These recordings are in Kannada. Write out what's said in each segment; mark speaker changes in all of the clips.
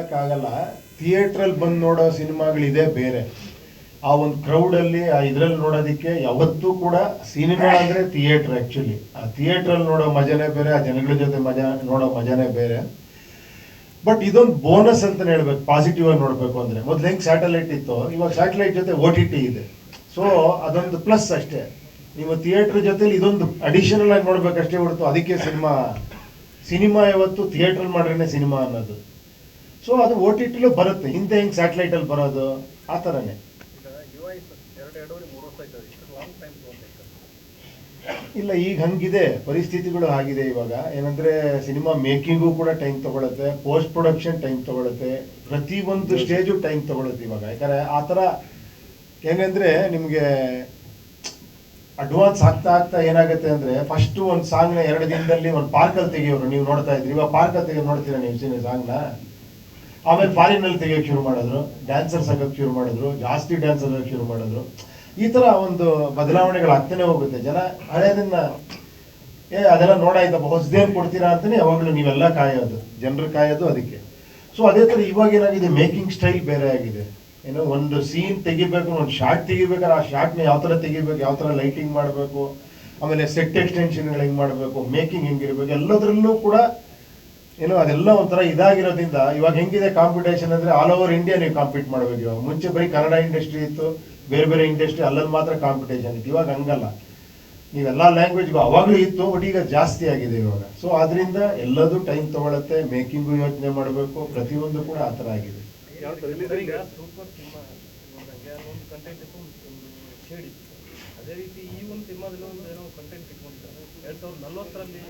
Speaker 1: ಆಗಲ್ಲ ಥಿಯೇಟ್ರಲ್ಲಿ ಬಂದು ನೋಡೋ ಸಿನಿಮಾಗಳಿದೆ ಬೇರೆ. ಆ ಒಂದು ಕ್ರೌಡಲ್ಲಿ ಆ ಇದ್ರಲ್ಲಿ ನೋಡೋದಕ್ಕೆ ಯಾವತ್ತೂ ಕೂಡ ಸಿನಿಮಾ ಅಂದರೆ ಥಿಯೇಟ್ರ್ ಆ್ಯಕ್ಚುಲಿ ಆ ಥಿಯೇಟ್ರಲ್ಲಿ ನೋಡೋ ಮಜಾನೇ ಬೇರೆ, ಆ ಜನಗಳ ಜೊತೆ ಮಜಾ, ನೋಡೋ ಮಜಾನೇ ಬೇರೆ. ಬಟ್ ಇದೊಂದು ಬೋನಸ್ ಅಂತ ಹೇಳ್ಬೇಕು ಪಾಸಿಟಿವ್ ಆಗಿ ನೋಡಬೇಕು ಅಂದ್ರೆ. ಮೊದ್ಲು ಹೆಂಗೆ ಸ್ಯಾಟಲೈಟ್ ಇತ್ತು? ಇವಾಗ ಸ್ಯಾಟಲೈಟ್ ಜೊತೆ ಓ ಟಿ ಟಿ ಇದೆ. ಸೊ ಅದೊಂದು ಪ್ಲಸ್ ಅಷ್ಟೇ. ನೀವು ಥಿಯೇಟರ್ ಜೊತೆಲಿ ಇದೊಂದು ಅಡಿಷನಲ್ ಆಗಿ ನೋಡ್ಬೇಕಷ್ಟೇ ಹೊರತು ಅದಕ್ಕೆ ಸಿನಿಮಾ ಸಿನಿಮಾ ಯಾವತ್ತು ಥಿಯೇಟ್ರಲ್ಲಿ ಮಾಡ್ರೇನೆ ಸಿನಿಮಾ ಅನ್ನೋದು. ಸೊ ಅದು ಓ ಟಿ ಟಿಲೂ ಬರುತ್ತೆ. ಹಿಂದೆ ಹೆಂಗ್ ಸ್ಯಾಟಲೈಟಲ್ಲಿ ಬರೋದು? ಆ ಥರನೇ ಇಲ್ಲ ಈಗ ಹಂಗಿದೆ. ಪರಿಸ್ಥಿತಿಗಳು ಆಗಿದೆ ಇವಾಗ. ಏನಂದ್ರೆ ಸಿನಿಮಾ ಮೇಕಿಂಗು ಕೂಡ ಟೈಮ್ ತಗೊಳುತ್ತೆ. ಪೋಸ್ಟ್ ಪ್ರೊಡಕ್ಷನ್ ಟೈಮ್ ತಗೊಳುತ್ತೆ. ಪ್ರತಿ ಒಂದು ಸ್ಟೇಜು ಟೈಮ್ ತಗೊಳುತ್ತೆ ಇವಾಗ. ಯಾಕಂದ್ರೆ ಆ ಥರ ಏನಂದ್ರೆ ನಿಮಗೆ ಅಡ್ವಾನ್ಸ್ ಆಗ್ತಾ ಆಗ್ತಾ ಏನಾಗುತ್ತೆ ಅಂದ್ರೆ ಫಸ್ಟ್ ಒಂದು ಸಾಂಗ್ನ ಎರಡು ದಿನದಲ್ಲಿ ಒಂದು ಪಾರ್ಕಲ್ಲಿ ತೆಗಿಯೋರು. ನೀವು ನೋಡ್ತಾ ಇದ್ರಿ. ಇವಾಗ ಪಾರ್ಕಲ್ಲಿ ತೆಗೆಯೋ ನೋಡ್ತೀರಾ ನೀವು ಸಿನಿ ಸಾಂಗ್ನ ಆಮೇಲೆ ಫಾರಿನಲ್ಲಿ ತೆಗಿಯೋಕೆ ಶುರು ಮಾಡಿದ್ರು ಡ್ಯಾನ್ಸರ್ಸ್ ಆಗಕ್ಕೆ ಶುರು ಮಾಡಿದ್ರು, ಜಾಸ್ತಿ ಡ್ಯಾನ್ಸರ್ ಶುರು ಮಾಡಿದ್ರು. ಈ ತರ ಒಂದು ಬದಲಾವಣೆಗಳು ಆಗ್ತಾನೆ ಹೋಗುತ್ತೆ. ಜನ ಹಳೇದನ್ನ ಏ, ಅದೆಲ್ಲ ನೋಡಾಯ್ತಪ್ಪ, ಹೊಸದೇನು ಕೊಡ್ತೀರಾ ಅಂತಾನೆ ಯಾವಾಗಲೂ ನೀವೆಲ್ಲ ಕಾಯೋದು. ಜನರು ಕಾಯೋದು ಅದಕ್ಕೆ. ಸೊ ಅದೇ ತರ ಇವಾಗ ಏನಾಗಿದೆ ಮೇಕಿಂಗ್ ಸ್ಟೈಲ್ ಬೇರೆ ಆಗಿದೆ. ಏನೋ ಒಂದು ಸೀನ್ ತೆಗಿಬೇಕು, ಒಂದು ಶಾರ್ಟ್ ತೆಗಿಬೇಕಾದ್ರೆ ಆ ಶಾರ್ಟ್ನ ಯಾವ ಥರ ತೆಗಿಬೇಕು, ಯಾವ ಥರ ಲೈಟಿಂಗ್ ಮಾಡಬೇಕು, ಆಮೇಲೆ ಸೆಟ್ ಎಕ್ಸ್ಟೆನ್ಷನ್ಗಳು ಹೆಂಗೆ ಮಾಡಬೇಕು ಮೇಕಿಂಗ್ ಹೆಂಗಿರ್ಬೇಕು, ಎಲ್ಲದರಲ್ಲೂ ಕೂಡ ಏನೋ ಅದೆಲ್ಲ ಒಂಥರ ಇದಾಗಿರೋದ್ರಿಂದ ಇವಾಗ ಹೆಂಗಿದೆ ಕಾಂಪಿಟೇಷನ್ ಅಂದ್ರೆ ಆಲ್ ಓವರ್ ಇಂಡಿಯಾ ನೀವು ಕಾಂಪೀಟ್ ಮಾಡ್ಬೇಕು ಇವಾಗ. ಮುಂಚೆ ಬರೀ ಕನ್ನಡ ಇಂಡಸ್ಟ್ರಿ ಇತ್ತು ಬೇರೆ ಬೇರೆ ಇಂಡಸ್ಟ್ರಿ ಅಲ್ಲಲ್ಲಿ ಮಾತ್ರ ಕಾಂಪಿಟೇಷನ್ ಇತ್ತು. ಇವಾಗ ಹಂಗಲ್ಲ. ನೀವೆಲ್ಲ ಲ್ಯಾಂಗ್ವೇಜ್ಗೂ ಅವಾಗಲೂ ಇತ್ತು ಬಟ್ ಈಗ ಜಾಸ್ತಿ ಆಗಿದೆ ಇವಾಗ. ಸೊ ಆದ್ರಿಂದ ಎಲ್ಲದೂ ಟೈಮ್ ತಗೊಳತ್ತೆ ಮೇಕಿಂಗು ಯೋಚನೆ ಮಾಡಬೇಕು ಪ್ರತಿಯೊಂದು ಕೂಡ ಆ ಥರ ಆಗಿದೆ.
Speaker 2: ಅದೇ ರೀತಿ ಈ ಒಂದು ಸಿನಿಮಾದಲ್ಲಿ ಒಂದು ಏನೋ ಕಂಟೆಂಟ್ ಇಟ್ಕೊಂಡಿದ್ದಾರೆ. ಎರಡು ಸಾವಿರದ ನಲ್ವತ್ತರಲ್ಲಿ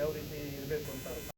Speaker 2: ಯಾವ ರೀತಿ ಇರಬೇಕು ಅಂತ.